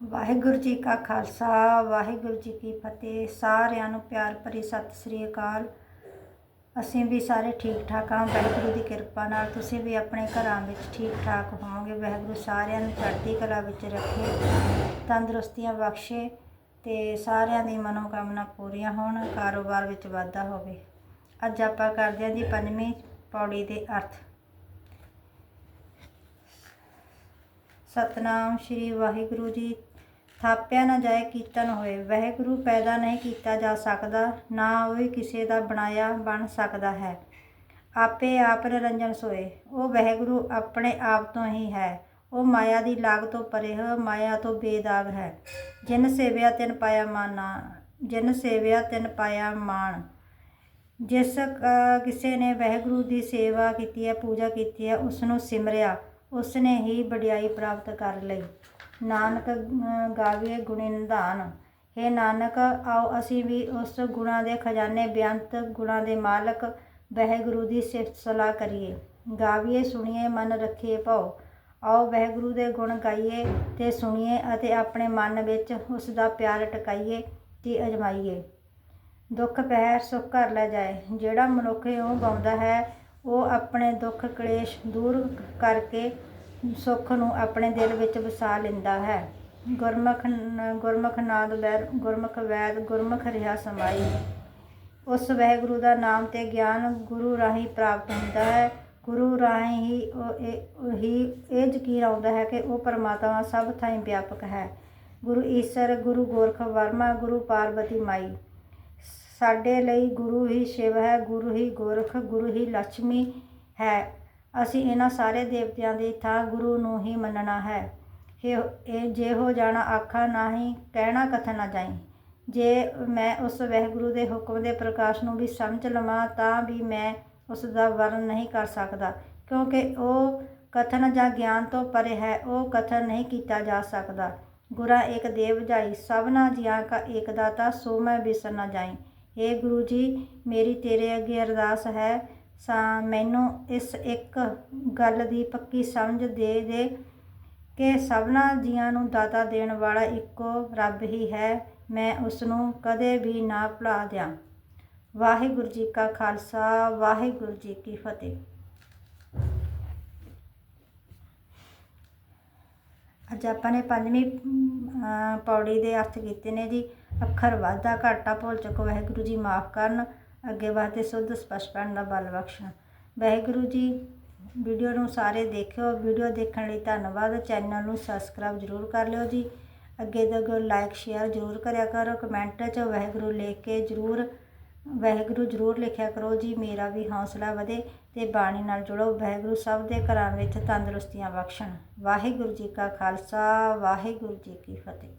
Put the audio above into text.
ਵਾਹਿਗੁਰੂ ਜੀ ਕਾ ਖਾਲਸਾ, ਵਾਹਿਗੁਰੂ ਜੀ ਕੀ ਫਤਿਹ। ਸਾਰਿਆਂ ਨੂੰ ਪਿਆਰ ਭਰੀ ਸਤਿ ਸ੍ਰੀ ਅਕਾਲ। ਅਸੀਂ ਵੀ ਸਾਰੇ ਠੀਕ ਠਾਕ ਹਾਂ, ਵਾਹਿਗੁਰੂ ਦੀ ਕਿਰਪਾ ਨਾਲ। ਤੁਸੀਂ ਵੀ ਆਪਣੇ ਘਰਾਂ ਵਿੱਚ ਠੀਕ ਠਾਕ ਹੋਵੋਗੇ। ਵਾਹਿਗੁਰੂ ਸਾਰਿਆਂ ਨੂੰ ਚੜ੍ਹਦੀ ਕਲਾ ਵਿੱਚ ਰੱਖੇ, ਤੰਦਰੁਸਤੀਆਂ ਬਖਸ਼ੇ ਤੇ ਸਾਰਿਆਂ ਦੀ ਮਨੋਕਾਮਨਾ ਪੂਰੀਆਂ ਹੋਣ, ਕਾਰੋਬਾਰ ਵਿੱਚ ਵਾਧਾ ਹੋਵੇ। ਅੱਜ ਆਪਾਂ ਕਰਦੇ ਹਾਂ ਜੀ ਪੰਜਵੀਂ ਪੌੜੀ ਦੇ ਅਰਥ। ਸਤਨਾਮ ਸ਼੍ਰੀ ਵਾਹਿਗੁਰੂ ਜੀ ਥਾਪਿਆ ਨਾ ਜਾਏ ਕੀਰਤਨ ਹੋਏ। ਵਾਹਿਗੁਰੂ ਪੈਦਾ ਨਹੀਂ ਕੀਤਾ ਜਾ ਸਕਦਾ, ਨਾ ਉਹ ਕਿਸੇ ਦਾ ਬਣਾਇਆ ਬਣ ਸਕਦਾ ਹੈ। ਆਪੇ ਆਪ ਨਿਰੰਜਨ ਸੋਏ। ਉਹ ਵਾਹਿਗੁਰੂ ਆਪਣੇ ਆਪ ਤੋਂ ਹੀ ਹੈ। ਉਹ ਮਾਇਆ ਦੀ ਲਾਗ ਤੋਂ ਪਰੇ ਹੈ, ਮਾਇਆ ਤੋਂ ਬੇਦਾਗ ਹੈ। ਜਿਨ ਸੇਵਿਆ ਤਿਨ ਪਾਇਆ ਮਾਨਾ, ਜਿਨ ਸੇਵਿਆ ਤਿਨ ਪਾਇਆ ਮਾਨ ਜਿਸ ਕਿਸੇ ਨੇ ਵਾਹਿਗੁਰੂ ਦੀ ਸੇਵਾ ਕੀਤੀ ਹੈ, ਪੂਜਾ ਕੀਤੀ ਹੈ ਉਸ ਨੂੰ ਸਿਮਰਿਆ। ਉਸ ਨੇ ਹੀ ਵਡਿਆਈ ਪ੍ਰਾਪਤ ਕਰ ਲਈ। ਨਾਨਕ ਅ, ਗਾਵੇ ਗੁਣੀ ਨਿਧਾਨ। हे ਨਾਨਕ ਆਓ ਅਸੀਂ ਵੀ ਉਸ ਗੁਣਾ ਦੇ ਖਜ਼ਾਨੇ ਬੇਅੰਤ ਗੁਣਾ ਦੇ ਮਾਲਕ ਵਹਿਗੁਰੂ ਦੀ ਸਿਫਤ ਸਲਾਹ ਕਰੀਏ। ਗਾਵੀਏ ਸੁਣੀਏ ਮਨ ਰੱਖੀਏ ਭਾਉ। ਆਓ ਵਹਿਗੁਰੂ ਦੇ ਗੁਣ ਗਾਈਏ ਤੇ ਸੁਣੀਏ ਅਤੇ ਆਪਣੇ ਮਨ ਵਿੱਚ ਉਸ ਦਾ ਪਿਆਰ ਟਿਕਾਈਏ ਤੇ ਅਜਮਾਈਏ। ਦੁੱਖ ਪਹਿਰ ਸੁੱਖ ਘਰ ਲੈ ਜਾਏ। ਜਿਹੜਾ ਮਨੁੱਖ ਉਹ ਗਾਉਂਦਾ ਹੈ ਉਹ ਆਪਣੇ ਦੁੱਖ ਕਲੇਸ਼ ਦੂਰ ਕਰਕੇ ਸੁੱਖ ਨੂੰ ਆਪਣੇ ਦਿਲ ਵਿੱਚ ਵਸਾ ਲੈਂਦਾ ਹੈ। ਗੁਰਮੁਖ ਗੁਰਮੁਖ ਨਾਦ ਵੈਦ ਗੁਰਮੁਖ ਵੈਦ, ਗੁਰਮੁਖ ਰਿਹਾ ਸਮਾਈ। ਉਸ ਵਹਿਗੁਰੂ ਦਾ ਨਾਮ ਤੇ ਗਿਆਨ ਗੁਰੂ ਰਾਹੀਂ ਪ੍ਰਾਪਤ ਹੁੰਦਾ ਹੈ। ਗੁਰੂ ਰਾਹੀਂ ਹੀ ਉਹ ਇਹ ਇਹ ਯਕੀਨ ਆਉਂਦਾ ਹੈ ਕਿ ਉਹ ਪਰਮਾਤਮਾ ਸਭ ਥਾਈਂ ਵਿਆਪਕ ਹੈ। ਗੁਰੂ ਈਸ਼ਰ, ਗੁਰੂ ਗੋਰਖ ਵਰਮਾ, ਗੁਰੂ ਪਾਰਵਤੀ ਮਾਈ। ਸਾਡੇ ਲਈ ਗੁਰੂ ਹੀ ਸ਼ਿਵ ਹੈ, ਗੁਰੂ ਹੀ ਗੋਰਖ, ਗੁਰੂ ਹੀ ਲక్ష్ਮੀ ਹੈ। ਅਸੀਂ ਇਹਨਾਂ ਸਾਰੇ ਦੇਵਤਿਆਂ ਦੀ ਥਾਂ ਗੁਰੂ ਨੂੰ ਹੀ ਮੰਨਣਾ ਹੈ। ਇਹ ਜੇ ਹੋ ਜਾਣਾ ਆਖਾ ਨਹੀਂ ਕਹਿਣਾ ਕਥਨ ਨਾ ਜਾਈ। ਜੇ ਮੈਂ ਉਸ ਵਹਿਗੁਰੂ ਦੇ ਹੁਕਮ ਦੇ ਪ੍ਰਕਾਸ਼ ਨੂੰ ਵੀ ਸਮਝ ਲਵਾਂ, ਤਾਂ ਵੀ ਮੈਂ ਉਸ ਦਾ ਵਰਣਨ ਨਹੀਂ ਕਰ ਸਕਦਾ, ਕਿਉਂਕਿ ਉਹ ਕਥਨ ਜਾਂ ਗਿਆਨ ਤੋਂ ਪਰੇ ਹੈ, ਉਹ ਕਥਨ ਨਹੀਂ ਕੀਤਾ ਜਾ ਸਕਦਾ। ਗੁਰਾ ਇੱਕ ਦੇਵ ਜਾਈ, ਸਭਨਾ ਜੀਆਂ ਕਾ ਏਕ ਦਾਤਾ, ਸੋ ਮੈਂ ਬਿਸਰ ਨਾ ਜਾਈ। हे ਗੁਰੂ ਜੀ, ਮੇਰੀ ਤੇਰੇ ਅੱਗੇ ਅਰਦਾਸ ਹੈ ਸਾਂ ਮੈਨੂੰ ਇਸ ਇੱਕ ਗੱਲ ਦੀ ਪੱਕੀ ਸਮਝ ਦੇ ਦੇ ਕਿ ਸਭਨਾ ਜੀਆਂ ਨੂੰ ਦਾਤਾ ਦੇਣ ਵਾਲਾ ਇੱਕੋ ਰੱਬ ਹੀ ਹੈ। ਮੈਂ ਉਸ ਨੂੰ ਕਦੇ ਵੀ ਨਾ ਭੁਲਾ ਦਿਆਂ। ਵਾਹਿਗੁਰੂ ਜੀ ਕਾ ਖਾਲਸਾ ਵਾਹਿਗੁਰੂ ਜੀ ਕੀ ਫਤਿਹ। ਅੱਜ ਆਪਾਂ ਨੇ ਪੰਜਵੀਂ ਅਮ, ਪੌੜੀ ਦੇ ਅਰਥ ਕੀਤੇ ਨੇ ਜੀ। ਅੱਖਰ ਵਾਧਾ ਘਾਟਾ ਭੁੱਲ ਚੁੱਕ। ਵਾਹਿਗੁਰੂ ਜੀ ਮਾਫ ਕਰਨ। ਅੱਗੇ ਵਾਸਤੇ ਸੁੱਧ ਸਪਸ਼ਟ ਪੜ੍ਹਨ ਦਾ ਬਲ ਬਖਸ਼ਣ ਵਾਹਿਗੁਰੂ ਜੀ, ਵੀਡੀਓ ਨੂੰ ਸਾਰੇ ਦੇਖਿਓ। ਵੀਡੀਓ ਦੇਖਣ ਲਈ ਧੰਨਵਾਦ। ਚੈਨਲ ਨੂੰ ਸਬਸਕ੍ਰਾਈਬ ਜ਼ਰੂਰ ਕਰ ਲਿਓ ਜੀ। ਅੱਗੇ ਤੋਂ ਲਾਈਕ, ਸ਼ੇਅਰ ਜ਼ਰੂਰ ਕਰਿਆ ਕਰੋ। ਕਮੈਂਟ 'ਚ ਵਾਹਿਗੁਰੂ ਲਿਖ ਕੇ ਜ਼ਰੂਰ, ਵਾਹਿਗੁਰੂ ਜ਼ਰੂਰ ਲਿਖਿਆ ਕਰੋ ਜੀ। ਮੇਰਾ ਵੀ ਹੌਸਲਾ ਵਧੇ ਤੇ ਬਾਣੀ ਨਾਲ ਜੁੜੋ। ਵਾਹਿਗੁਰੂ ਸਭ ਦੇ ਘਰਾਂ ਵਿੱਚ ਤੰਦਰੁਸਤੀਆਂ ਬਖਸ਼ਣ। ਵਾਹਿਗੁਰੂ ਜੀ ਕਾ ਖਾਲਸਾ, ਵਾਹਿਗੁਰੂ ਜੀ ਕੀ ਫਤਿਹ।